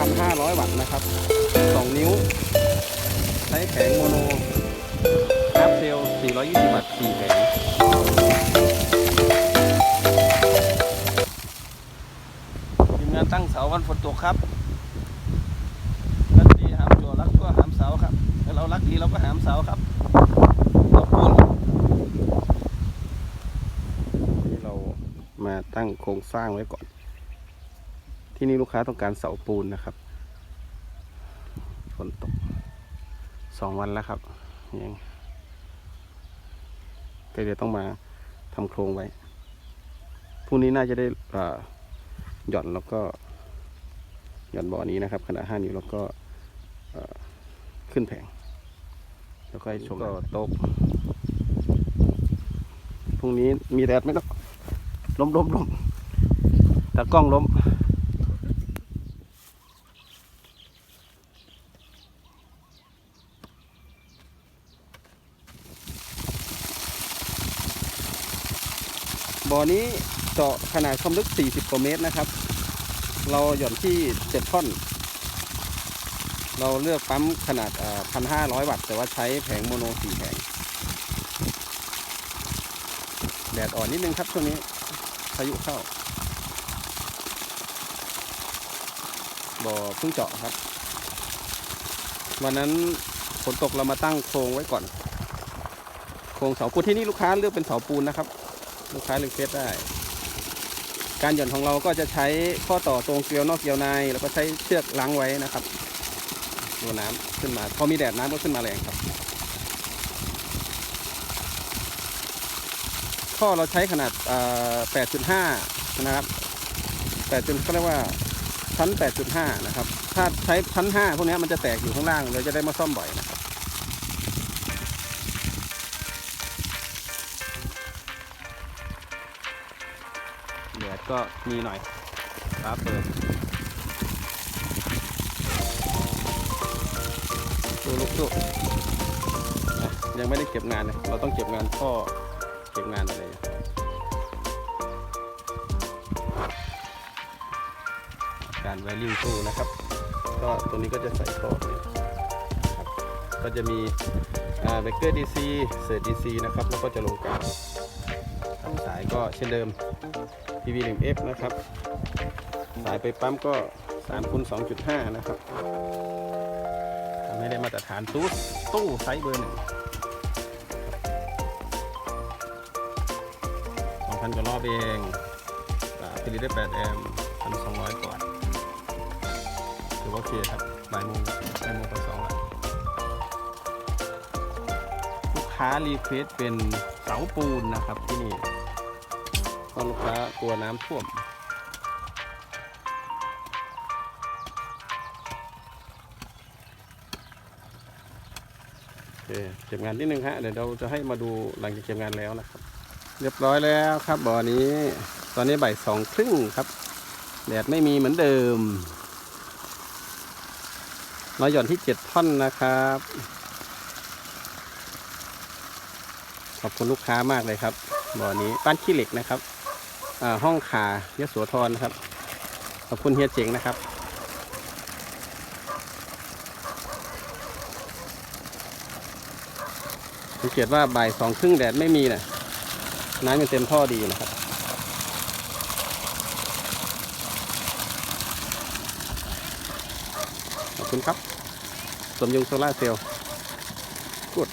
1,500 วัตต์นะครับสองนิ้ว ใช้แผงโมโนฮาร์ปเซล420 วัตต์4แผงทีมงานตั้งเสาวันฝนตกครับรักดีหามจัวรักชั่วหามเสาครับถ้าเรารักดีเราก็หามเสาครับขอบคุณที่เรามาตั้งโครงสร้างไว้ก่อน ที่นี่ลูกค้าต้องการเสาปูนนะครับฝนตกสองวันแล้วครับยังก็เดี๋ยวต้องมาทำโครงไว้พรุ่งนี้น่าจะได้อ่าหย่อนแล้วก็หย่อนบ่อนี้นะครับ ขนาดห้านิ้วแล้วก็เอ่อขึ้นแผง แล้วก็ให้ชมก็ตกพรุ่งนี้มีแดดไหมครับล้มล้มล้มตากล้องล้ม บ่อนี้เจาะขนาดความลึก 40กว่าเมตรนะครับ เราหย่อนที่ 7 ท่อน เราเลือกปั๊มขนาด1,500 วัตต์ แต่ว่าใช้แผงโมโน4แผง แดดอ่อนนิดนึงครับช่วงนี้พายุเข้า บ่อเพิ่งเจาะครับ วันนั้นฝนตกเรามาตั้งโครงไว้ก่อน โครงเสาปูนที่นี่ลูกค้าเลือกเป็นเสาปูนนะครับ ลูกค้าเลือกเฟซได้ การหย่อนของเราก็จะใช้ข้อต่อตรงเกลียวนอกเกลียวใน แล้วก็ใช้เชือกล้างไว้นะครับดูน้ำขึ้นมา พอมีแดดน้ำก็ขึ้นมาแรงครับ ข้อเราใช้ขนาด 8.5 นะครับ 8จุดก็เรียกว่าชั้น 8.5 นะครับ ถ้าใช้ชั้น 5 พวกนี้มันจะแตกอยู่ข้างล่าง เราจะได้มาซ่อมบ่อยนะครับ ดก็มีหน่อยฟ้าเปิดดูลูกสู้ยังไม่ได้เก็บงานเลยเราต้องเก็บงานท่อเก็บงานอะไรการไวริ่งตู้นะครับ ก็ตัวนี้ก็จะใส่ท่อเนะครับก็จะมีเบเกอร์ดีซีเสิร์ดีซีนะครับ แล้วก็จะลงกาว สายก็เช่นเดิม PV1F นะครับ สายไปปั๊มก็3คูณ2.5 นะครับทำให้ได้มาตรฐานตู้ตู้ไซส์เบอร์หนึ่ง2,000กว่ารอบเองผลิตได้8แอมป์1,200กว่าถือว่าโอเคครับบ่ายโมงบ่ายโมงไปสองละลูกค้ารีเควสเป็นาปูนนะครับที่นี่เพราะลูกค้ากลัวน้ำท่วม โอเคเก็บงานนิดนึงฮะ เดี๋ยวเราจะให้มาดูหลังจากเก็บงานแล้วนะครับ เรียบร้อยแล้วครับบ่อนี้ ตอนนี้บ่ายสองครึ่งครับ แดดไม่มีเหมือนเดิมเราหย่อนที่เจ็ดท่อนนะครับ ขอบคุณลูกค้ามากเลยครับบ่อนี้บ้านขี้เหล็กนะครับห้องขายโสธรนะครับ ขอบคุณเฮียเจ๋งนะครับสังเกตว่าบ่ายสองครึ่งแดดไม่มีนะน้ำยังเต็มท่อดีนะครับ ขอบคุณครับ สมยงโซล่าเซลล์กด